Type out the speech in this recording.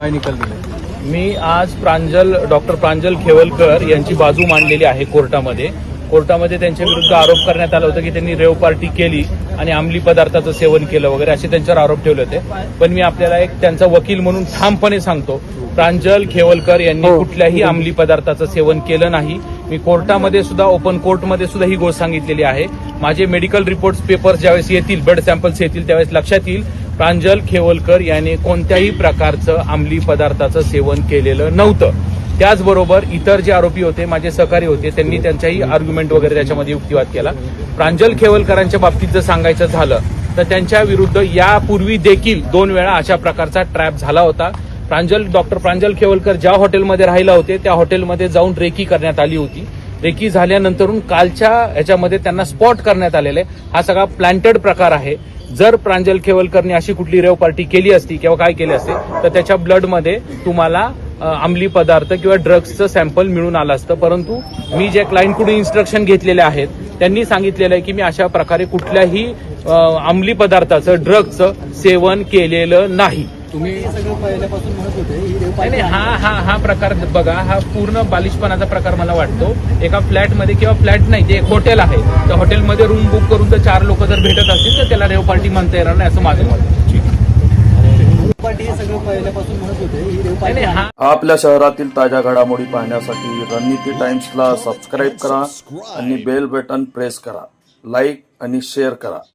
निकाल मी आज प्रांजल डॉक्टर प्रांजल खेवलकर यांची बाजू मांडलेली आहे कोर्टामध्ये. कोर्टामध्ये त्यांच्या विरुद्ध आरोप करण्यात आला होता की त्यांनी रेव पार्टी केली आणि अंमली पदार्थाचं सेवन केलं वगैरे असे त्यांच्यावर आरोप ठेवले होते. पण मी आपल्याला एक त्यांचा वकील म्हणून ठामपणे सांगतो. प्रांजल खेवलकर यांनी कुठल्याही अंमली पदार्थाचं सेवन केलं नाही. मी कोर्टामध्ये सुद्धा ओपन कोर्टमध्ये सुद्धा ही गोष्ट सांगितलेली आहे. माझे मेडिकल रिपोर्ट्स पेपर्स ज्यावेळेस येतील ब्लड सॅम्पल्स येतील त्यावेळेस लक्षात येईल. प्रांजल खेवलकर याने कोणत्याही प्रकारचं अंमली पदार्थाचं सेवन केलेलं नव्हतं. त्याचबरोबर इतर जे आरोपी होते माझे सहकारी होते त्यांनी त्यांच्याही आर्ग्युमेंट वगैरे त्याच्यामध्ये युक्तिवाद केला. प्रांजल खेवलकरांच्या बाबतीत जर सांगायचं झालं तर त्यांच्या विरुद्ध यापूर्वी देखील दोन वेळा अशा प्रकारचा ट्रॅप झाला होता. प्रांजल डॉक्टर प्रांजल खेवलकर ज्या हॉटेलमध्ये राहिला होते त्या हॉटेलमध्ये जाऊन रेकी करण्यात आली होती. रेकी झाल्यानंतरून कालच्या याच्यामध्ये त्यांना स्पॉट करण्यात आलेले. हा सगळा प्लॅन्टेड प्रकार आहे. जर प्रांजल खेवलकरने अशी कुठली रेव पार्टी केली असती किंवा काय केली असते तर त्याच्या ब्लडमध्ये तुम्हाला अंमली पदार्थ किंवा ड्रग्सचं सॅम्पल मिळून आलं असतं. परंतु मी जे क्लायंटकडून इन्स्ट्रक्शन घेतलेले आहेत त्यांनी सांगितलेलं आहे की मी अशा प्रकारे कुठल्याही अंमली पदार्थाचं ड्रग्सचं सेवन केलेलं नाही. तुम्ही सगळं पहिल्यापासून म्हणत होते ही नाही हा हा हा प्रकार बघा हा पूर्ण बालिशपणाचा प्रकार मला वाटतो. एका फ्लॅटमध्ये किंवा फ्लॅट नाही जे एक हॉटेल आहे त्या हॉटेलमध्ये रूम बुक करून जर चार लोक जर भेटत असतील तर त्याला रेव पार्टी म्हणता येणार नाही असं माझं मत आहे. रेव पार्टी हे सगळं पहिल्यापासून म्हणत होते ही रेव नाही पार्टी नाही, हा आपल्या शहरातील ताज्या घडामोडी पाहण्यासाठी रणनीती टाइम्सला सबस्क्राईब करा आणि बेल बटन प्रेस करा. लाईक आणि शेअर करा.